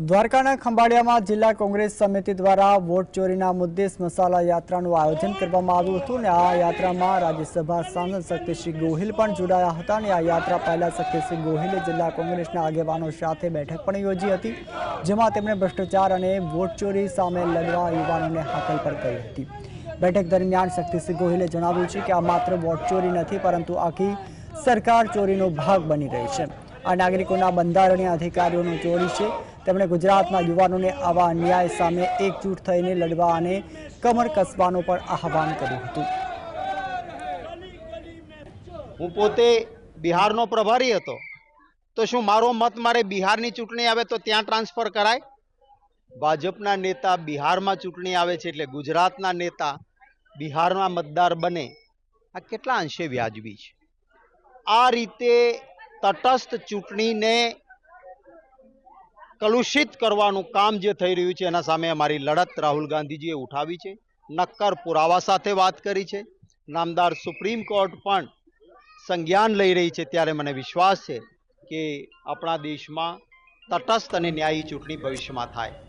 દ્વારકાના ખંભાળિયામાં જિલ્લા કોંગ્રેસ સમિતિ દ્વારા વોટ ચોરીના મુદ્દે મસાલા યાત્રાનું આયોજન કરવામાં આવ્યું હતું અને આ યાત્રામાં રાજ્યસભા સાંસદ શક્તિસિંહ ગોહિલ પણ જોડાયા હતા અને આ યાત્રા પહેલા શક્તિસિંહ ગોહિલે જિલ્લા કોંગ્રેસના આગેવાનો સાથે બેઠક પણ યોજી હતી, જેમાં તેમણે ભ્રષ્ટાચાર અને વોટ ચોરી સામે લડવા યુવાનોને હાકલ પણ કરી હતી. બેઠક દરમિયાન શક્તિસિંહ ગોહિલે જણાવ્યું છે કે આ માત્ર વોટ ચોરી નથી, પરંતુ આખી સરકાર ચોરીનો ભાગ બની રહી છે. આ નાગરિકોના બંધારણીય અધિકારીઓનો ચોરી છે. તેમણે ગુજરાતના યુવાનોને આવા અન્યાય સામે એકજૂટ થઈને લડવા અને કમર કસવાનું પણ આહવાન કર્યું હતું. હું પોતે બિહારનો પ્રભારી હતો. તો શું મારો મત મારે બિહારની ચૂંટણી આવે તો ત્યાં ટ્રાન્સફર કરાય? ભાજપના નેતા બિહારમાં ચૂંટણી આવે છે એટલે ગુજરાતના નેતા બિહારમાં મતદાર બને. આ કેટલા અંશે વ્યાજબી છે? આ રીતે તટસ્થ ચૂંટણીને કલુષિત કરવાનું કામ જે થઈ રહ્યું છે, એના સામે અમારી લડત રાહુલ ગાંધીજીએ ઉઠાવી છે. નક્કર પુરાવા સાથે વાત કરી છે. નામદાર સુપ્રીમ કોર્ટ પણ સંજ્ઞાન લઈ રહી છે, ત્યારે મને વિશ્વાસ છે કે આપણા દેશમાં તટસ્થ અને ન્યાયી ચૂંટણી ભવિષ્યમાં થાય.